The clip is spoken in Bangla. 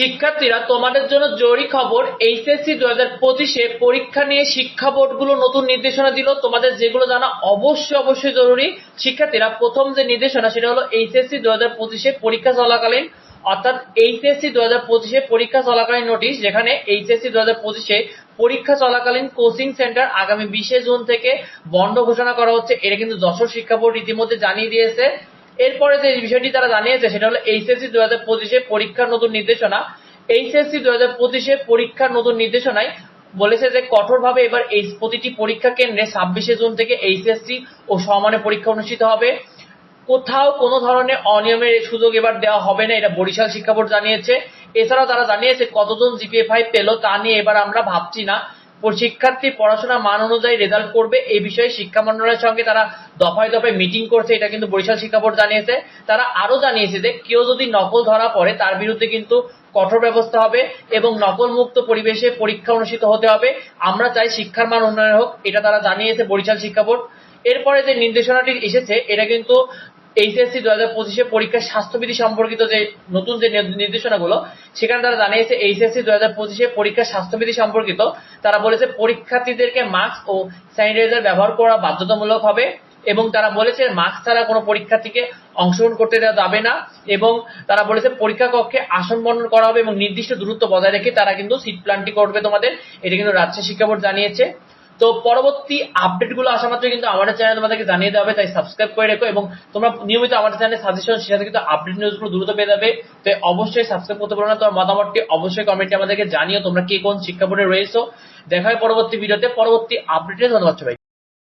শিক্ষার্থীরা তোমাদের জন্য জরুরি খবর এইচএসসি দু হাজার পঁচিশে পরীক্ষা নিয়ে শিক্ষা বোর্ডগুলো নতুন নির্দেশনা দিল। তোমাদের যেগুলো জানা অবশ্যই অবশ্যই জরুরি। শিক্ষার্থীরা প্রথম যে নির্দেশনা সেটা হলো এইচএসসি দু হাজার পঁচিশে পরীক্ষা চলাকালীন, অর্থাৎ এইচএসসি দু হাজার পঁচিশে পরীক্ষা চলাকালীন নোটিশ যেখানে এইচএসসি দু হাজার পঁচিশে পরীক্ষা চলাকালীন কোচিং সেন্টার আগামী বিশে জুন থেকে বন্ধ ঘোষণা করা হচ্ছে। এটা কিন্তু যশোর শিক্ষা বোর্ড ইতিমধ্যে জানিয়ে দিয়েছে। এরপরে যে বিষয়টি তারা জানিয়েছে, সেটা হলো এইচএসসি দু হাজার পঁচিশে পরীক্ষার নতুন নির্দেশনা। এইচএসসি দু হাজার পঁচিশে পরীক্ষার নতুন নির্দেশনায় বলেছে যে, কঠোরভাবে এবার এই প্রতিটি পরীক্ষা কেন্দ্রে ছাব্বিশে জুন থেকে এইচএসসি ও সমানে পরীক্ষা অনুষ্ঠিত হবে। কোথাও কোনো ধরনের অনিয়মের সুযোগ এবার দেওয়া হবে না, এটা বরিশাল শিক্ষা বোর্ড জানিয়েছে। এছাড়াও তারা জানিয়েছে, কতজন জিপিএ ফাইভ পেল তা নিয়ে এবার আমরা ভাবছি না। শিক্ষার্থী পড়াশোনার মান অনুযায়ী রেজাল্ট করবে, এই বিষয়ে শিক্ষা মন্ডলের সঙ্গে তারা দফায় দফায় মিটিং করছে, এটা কিন্তু বরিশাল শিক্ষা বোর্ড জানিয়েছে। তারা আরও জানিয়েছে যে কেউ যদি নকল ধরা পড়ে, তার বিরুদ্ধে কিন্তু কঠোর ব্যবস্থা হবে এবং নকল মুক্ত পরিবেশে পরীক্ষা অনুষ্ঠিত হতে হবে। আমরা চাই শিক্ষার মান উন্নয়ন হোক, এটা তারা জানিয়েছে বরিশাল শিক্ষা বোর্ড। এরপরে যে নির্দেশনাটি এসেছে, এটা কিন্তু এইচএসসি দু হাজার পঁচিশে পরীক্ষার স্বাস্থ্যবিধি সম্পর্কিত যে নতুন যে নির- নির্দেশনাগুলো, সেখানে তারা জানিয়েছে এইচএসসি দু হাজার পঁচিশে পরীক্ষার স্বাস্থ্যবিধি সম্পর্কিত। তারা বলেছে পরীক্ষার্থীদেরকে মাস্ক ও স্যানিটাইজার ব্যবহার করা বাধ্যতামূলক হবে এবং তারা বলেছে মাস্ক ছাড়া কোনো পরীক্ষার্থীকে অংশগ্রহণ করতে দেওয়া যাবে না এবং তারা বলেছে পরীক্ষা কক্ষে আসন বর্ণন করা হবে এবং নির্দিষ্ট দূরত্ব বজায় রেখে তারা কিন্তু সিট প্ল্যানটি করবে তোমাদের। এটা কিন্তু রাজশাহী শিক্ষা বোর্ড জানিয়েছে। তো পরবর্তী আপডেটগুলো আসা মাত্র কিন্তু আমাদের চ্যানেল তোমাদেরকে জানিয়ে দেওয়া হবে, তাই সাবস্ক্রাইব করে রেখো এবং তোমরা নিয়মিত আমাদের চ্যানেলে সাজেশন সেটাতে কিন্তু আপডেট নিউজগুলো দ্রুত পেয়ে যাবে। তো অবশ্যই সাবস্ক্রাইব করতে পারো না, তোমার মতামতটি অবশ্যই কমেন্টে আমাদেরকে জানিও, তোমরা কে কোন শিক্ষা বোর্ডে রয়েছো। দেখা হয় পরবর্তী ভিডিওতে পরবর্তী আপডেটে ধন্যবাদ সবাই